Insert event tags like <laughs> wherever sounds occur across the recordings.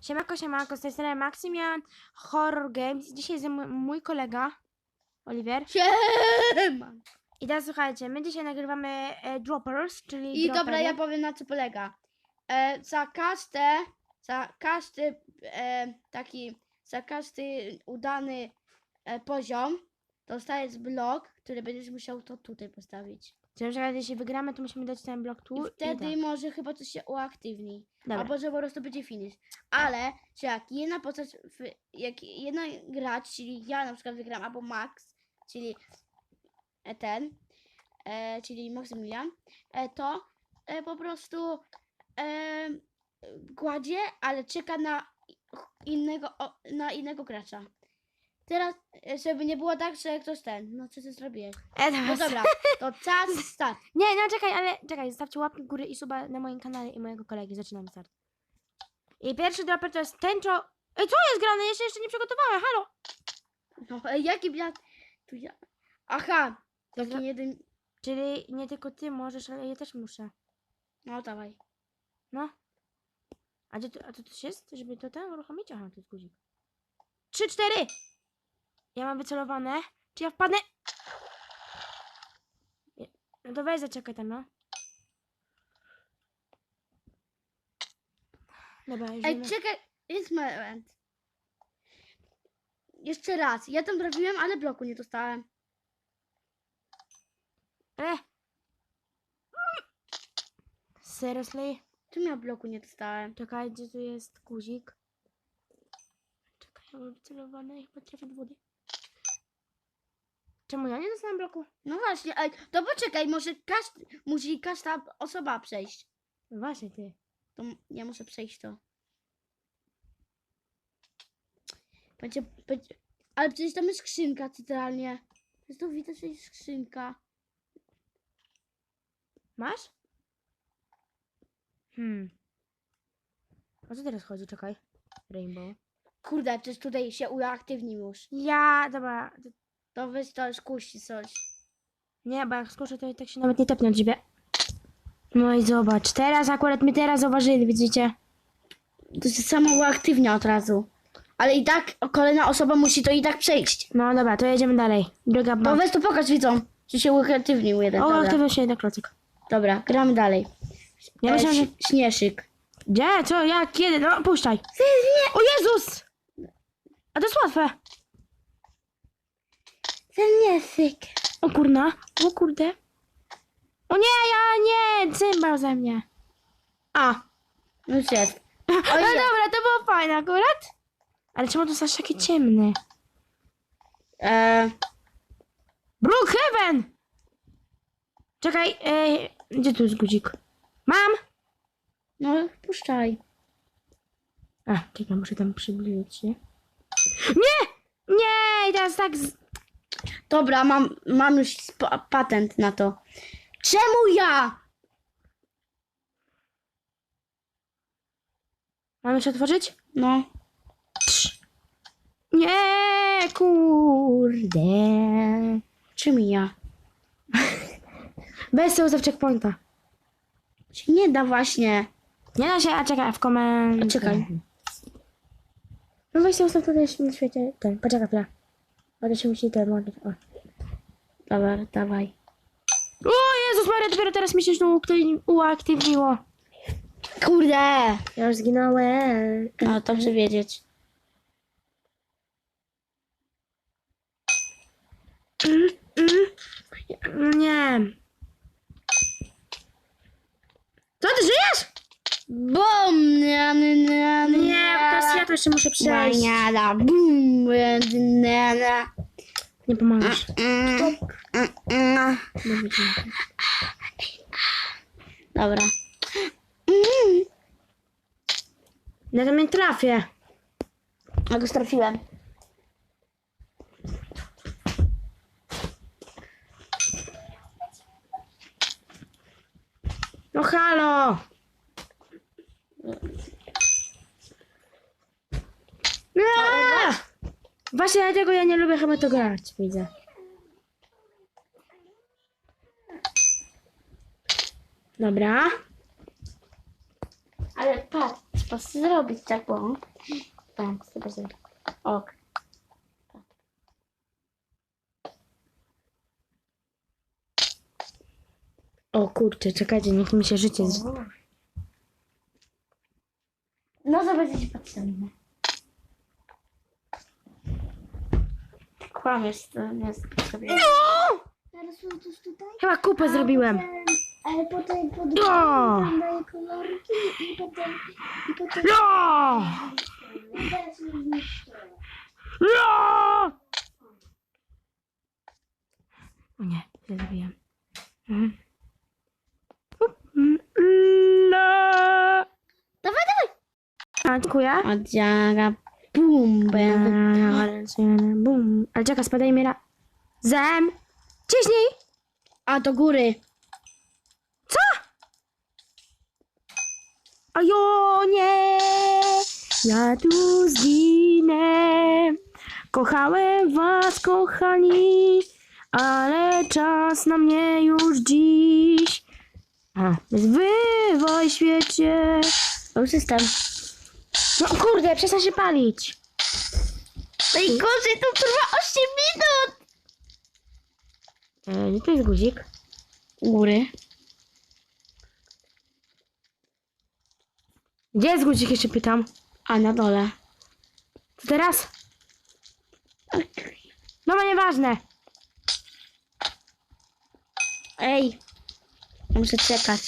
Siemanko, siemanko, z tej strony Maximian Horror Games. Dzisiaj jest mój, kolega, Oliver. Siema. I teraz słuchajcie, my dzisiaj nagrywamy e, Droppers, czyli I dropery. dobra, ja powiem na co polega. E, za każde, za każdy e, taki, za każdy udany e, poziom dostajesz blok, który będziesz musiał to tutaj postawić. Czyli na przykład jeśli wygramy, to musimy dać ten blok tu I wtedy tak. może chyba coś się uaktywni. Dobra. Albo że po prostu będzie finish. Ale, że jak jedna postać, jak jedna gracz, czyli ja na przykład wygram, albo Max, czyli e, ten, e, czyli Maksymilian, e, to e, po prostu e, kładzie, ale czeka na innego, na innego gracza. Teraz, e, żeby nie było tak, że ktoś ten, no co ty zrobiłeś? E, No dobra, to czas <laughs> start. Nie, no czekaj, ale czekaj, zostawcie łapkę w górę i suba na moim kanale i mojego kolegi. Zaczynamy start. I pierwszy dropper to jest tęczo... Ej, co jest grane? Ja się jeszcze nie przygotowałem, halo! No, e, jaki biat? Tu ja. Aha, taki jeden. Czyli nie tylko ty możesz, ale ja też muszę. No dawaj. No. A, gdzie to, a to coś jest, żeby to ten uruchomić? Aha, to jest guzik. Trzy, cztery! Ja mam wycelowane. Czy ja wpadnę? Nie. No to weź zaczekaj tam, no. Dobra, Ej, czekaj, jest moment. Jeszcze raz. Ja tam trafiłem, ale bloku nie dostałem. E! Seriously? Tu ja bloku nie dostałem. Czekaj, gdzie tu jest guzik? Czekaj, ja mam wycelowane i chyba trafię do wody. Czemu ja nie dostałem bloku? No właśnie, ej, to poczekaj, może każdy, musi każda osoba przejść. No właśnie, ty. To m- ja muszę przejść to. Będzie, będzie, ale przecież tam jest skrzynka centralnie. Jest to widać, że jest skrzynka. Masz? Hmm. O co teraz chodzi? Czekaj. Rainbow. Kurde, przecież tutaj się uaktywnił już. Ja, dobra. to- To weź to skuści coś. Nie, bo jak skoczę, to i tak się nawet nie tepnę od ciebie. No i zobacz. Teraz akurat mnie teraz zauważyli, widzicie? To się samo uaktywnia od razu. Ale i tak kolejna osoba musi to i tak przejść. No dobra, to jedziemy dalej. Druga To ba. weź to pokaż widzom, że się uaktywnił jeden. O, Dobra, aktywny się jednak klocek. Dobra gramy dalej. Ja E, myślałam, że... ś- Śmieszyk. Gdzie? Co? Jak? Kiedy? No, puszczaj. O Jezus! A to jest łatwe. Śmieszyk. O kurna. O kurde. O nie, ja nie! Cymbał ze mnie. A. Już jest. <laughs> No O nie. dobra, to było fajne akurat. Ale czemu to jest taki ciemny? E, Brookhaven! Czekaj, ej, gdzie tu jest guzik? Mam! no, puszczaj. A, czekaj, muszę tam przybliżyć się. Nie! Nie! I teraz tak z... Dobra, mam, mam już patent na to. Czemu ja? Mam jeszcze otworzyć? No. Nie, kurde. Czym ja? <laughs> Bez sobie w checkpointa. Się nie da właśnie. Nie da się, a czekaj, w komentarzu. Czekaj. No sobie ustaw tutaj w świecie. Ten, poczekaj chwilę. To się musi ten ładnie. O. Dobra, dawaj. o Jezus Maria, dopiero teraz mi się znowu uaktywniło. Kurde! Ja już zginąłem. No, dobrze wiedzieć. Mm, mm. Nie. Co, ty żyjesz? Bum! Nie, nie, nie, Nie, teraz ja to jeszcze muszę przejść. Baniada, bum! Nie, nie. Nie pomagasz. Mm, mm, mm. Dobra. Ja to mnie trafię. Ja go strafiłem. No halo! Nie! Właśnie dlatego ja nie lubię chyba to grać, widzę. Dobra. Ale patrz, po prostu zrobić tak, bo... Tak, sobie zrobić. Ok. O kurczę, czekajcie, niech mi się życie... Z... No to będzie ci potrzebne. Ty kłamiesz, to nie jest potrzebne. Teraz coś tutaj? Chyba kupę zrobiłem. Ale potem pod No! daje kolorki i potem i potem No! teraz już zniszczę. No! O nie, źle zrobiłem. Mhm. No. Dawaj, dawaj! A, dziękuję. Odziara bumbę. Bum. Ale czekaj, spadajmy ra... Zem! Ciśnij! A do góry. Co? Ojo, nie! Ja tu zginę. Kochałem was, kochani, ale czas na mnie już dziś. A, zbywaj świecie. Już jestem. No kurde, przestań się palić. Najgorzej to trwa 8 minut. E, gdzie to jest guzik? U góry. Gdzie jest guzik, jeszcze pytam. A na dole. To teraz? No, no nieważne. Ej. Muszę czekać.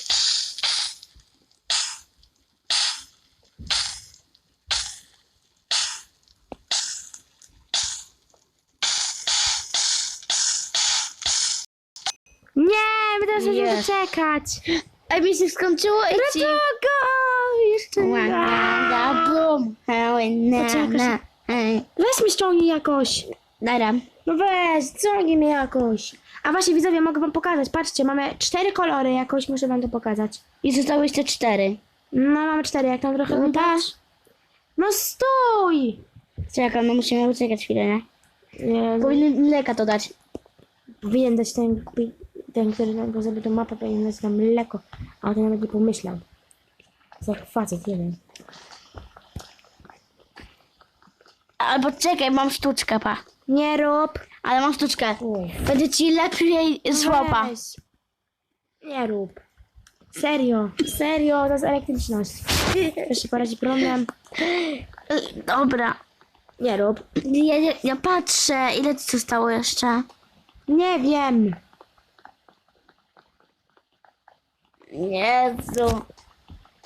Nie, my teraz musimy Jest. czekać. Ej, mi się skończyło i ci... Dlaczego? Jeszcze Łagada, nie. bum. Poczekaj. Weź mi ściągnij jakoś. Dara. No weź, ściągnij mnie jakoś. A właśnie widzowie, mogę wam pokazać. Patrzcie, mamy cztery kolory jakoś, muszę wam to pokazać. I zostały jeszcze cztery. No mamy cztery, jak tam trochę No widać. No stój! Czekaj, no musimy uciekać chwilę, nie? Nie, Powinny mleka to dać. powinien dać ten, ten który nam go zrobił tą mapę, powinien dać nam mleko. A o tym nawet nie pomyślał. Za facet jeden. Albo czekaj, mam sztuczkę, pa. Nie rób. Ale mam sztuczkę. Uff. Będzie ci lepiej z łopa. Weź. Nie rób. Serio, serio, to jest elektryczność. <laughs> Jeszcze poradzi problem. Dobra. Nie rób. Ja, ja, ja patrzę, ile ci zostało jeszcze? Nie wiem. Jezu.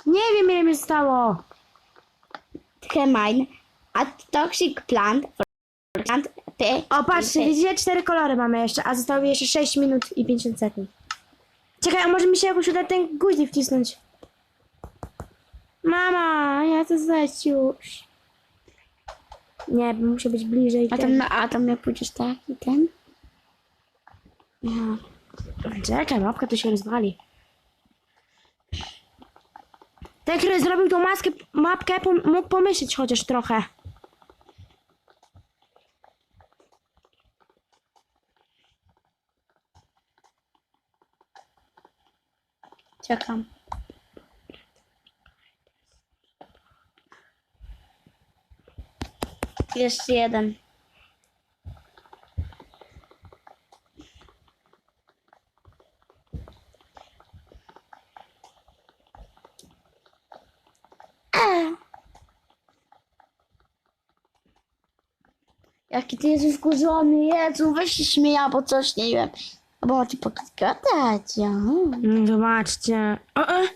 Nie wiem, ile mi zostało. Chemine. A toxic plant. Plant. Ty. O, patrzcie, widzicie? Cztery kolory mamy jeszcze, a zostało jeszcze 6 minut i 50 sekund. Czekaj, a może mi się jakoś uda ten guzik wcisnąć? Mama, ja chcę zejść już. Nie, bo muszę być bliżej. A tam, na, a tam jak pójdziesz tak i ten? No. Czekaj, mapka tu się rozwali. Ten, który zrobił tą maskę, mapkę, mógł pomyśleć chociaż trochę. Czekam. Jeszcze jeden. Jaki ty jesteś wkurzony, Jezu, weź się śmieja, albo coś, nie wiem. Albo ma ci pokazać, ja. Mm, Zobaczcie. O, e.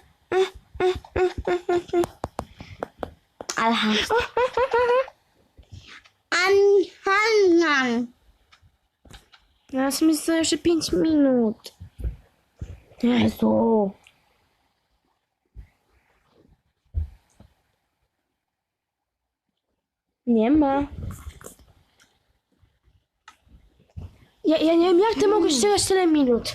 Alham. An, han, han. Teraz mi zostało jeszcze 5 minut. Jezu. Nie ma. Ja, ja nie wiem, jak ty mogłeś czekać tyle minut.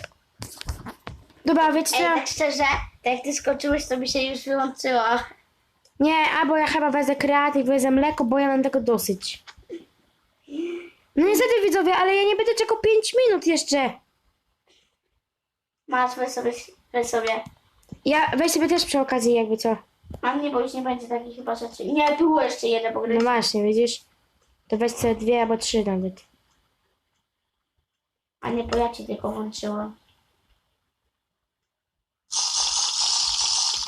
Dobra, wiecie co? Ej, tak szczerze, tak jak ty skoczyłeś, to mi się już wyłączyło. Nie, albo ja chyba wezmę kreatyw, wezmę mleko, bo ja mam tego dosyć. No niestety widzowie, ale ja nie będę czekał 5 minut jeszcze. Masz, weź sobie, weź sobie. Ja weź sobie też przy okazji jakby co. A nie, bo już nie będzie takich chyba rzeczy. Nie, było jeszcze jedno No pogryźć. właśnie, widzisz? To weź sobie dwie albo trzy nawet. A nie, bo ja ci tylko włączyłam.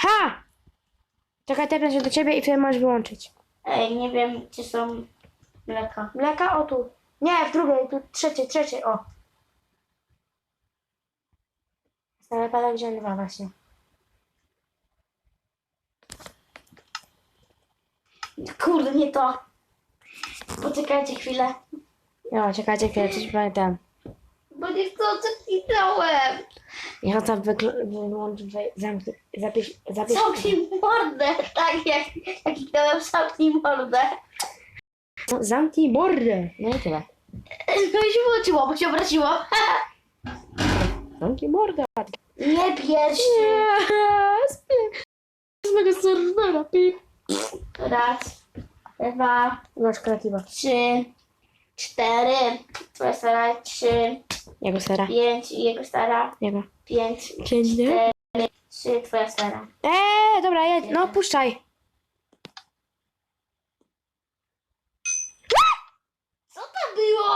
Ha! Czekaj, tepnę się do ciebie i wtedy możesz wyłączyć. Ej, nie wiem, gdzie są mleka. Mleka? O tu. Nie, w drugiej, tu trzeciej, trzeciej, o. Stale pada gdzie dwa właśnie. Kurde, nie to. Poczekajcie chwilę. Jo, czekajcie chwilę, coś pamiętam. Nie co kliknąłem. On tam wej- zamknij, zapisz, zapisz. Zamknij mordę, tak jak, jak kliknąłem zamknij mordę. No, Zamknij mordę. No i tyle. No i się włączyło, bo się obraziło. <laughs> Zamknij mordę. Nie pierwszy. Z mego serwera, pip. Raz, dwa, Masz kreatywa. trzy, cztery. Twoja stara, trzy, Jego sera. pięć i jego stara, Jego. pięć, Pięć, cztery, trzy, twoja stara. Eee, dobra, jedź. No, puszczaj. Co to było?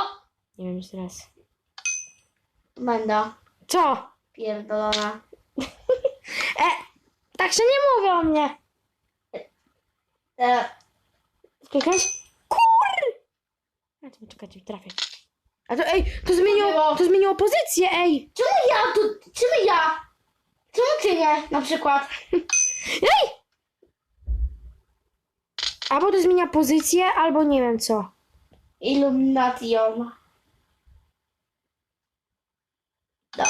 Nie wiem, jeszcze raz. Będę Co? pierdolona. <laughs> E, tak się nie mówi o mnie. E, Kliknąć? To czekajcie, trafię. A to ej, to zmieniło, było? to zmieniło pozycję, ej. czemu ja tu, czemu ja? Czemu ty nie, na przykład? <laughs> Ej! Albo to zmienia pozycję, albo nie wiem co. Illumination. No.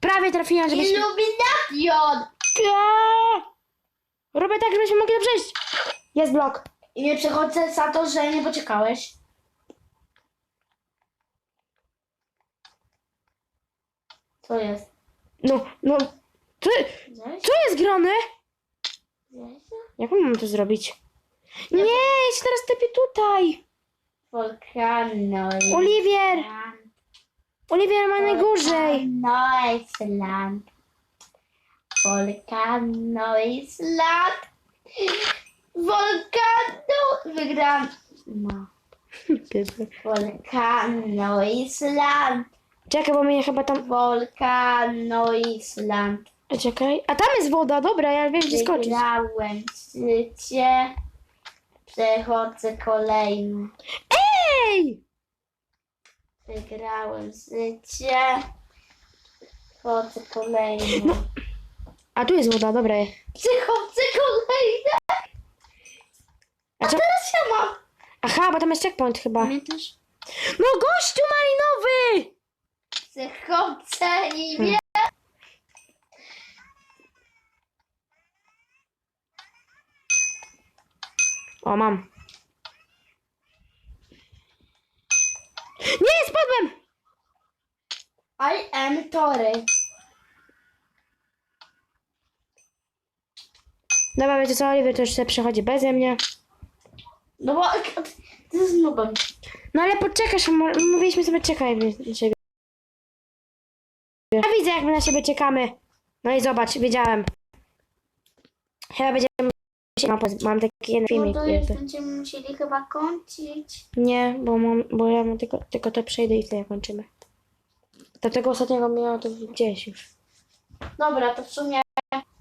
Prawie trafiłam, żebyśmy... Illumination! Eee! Robię tak, żebyśmy mogli przejść. Jest blok. I nie przechodzę za to, że nie poczekałeś. Co jest? No, no. Co, Widziałeś? co jest grane? Widziałeś? Jak mam to zrobić? Nie, ja się teraz tepię tutaj. Volcano. Oliwier! Oliwier ma najgorzej. Volcano Island. Volcano Island. Volcano. Wygram. No. Volcano Island. Czekaj, bo mnie chyba tam... Volcano Island. Czekaj. A tam jest woda, dobra, ja wiem gdzie skoczyć. Wygrałem życie. Przechodzę kolejny. Ej! Wygrałem życie. Przechodzę kolejny. A tu jest woda, dobra. Przechodzę kolejny. A co? Teraz ja mam. Aha, bo tam jest checkpoint chyba. Pamiętasz? No gościu malinowy! Przechodzę i Hmm. nie. O, mam. Nie, spadłem! I am Tory. Dobra, wiecie co, Oliwier to już sobie przechodzi beze mnie. No bo ty jest nubem. No ale poczekasz, mo- mówiliśmy sobie czekaj na siebie. Ja widzę jak my na siebie czekamy. No i zobacz, wiedziałem. Chyba będziemy... Mam, poz- mam taki jeden No filmik. to już jakby. będziemy musieli chyba kończyć. Nie, bo mam, bo ja mam tylko, tylko to przejdę i wtedy kończymy. Do tego ostatniego miała to gdzieś już. Dobra, to w sumie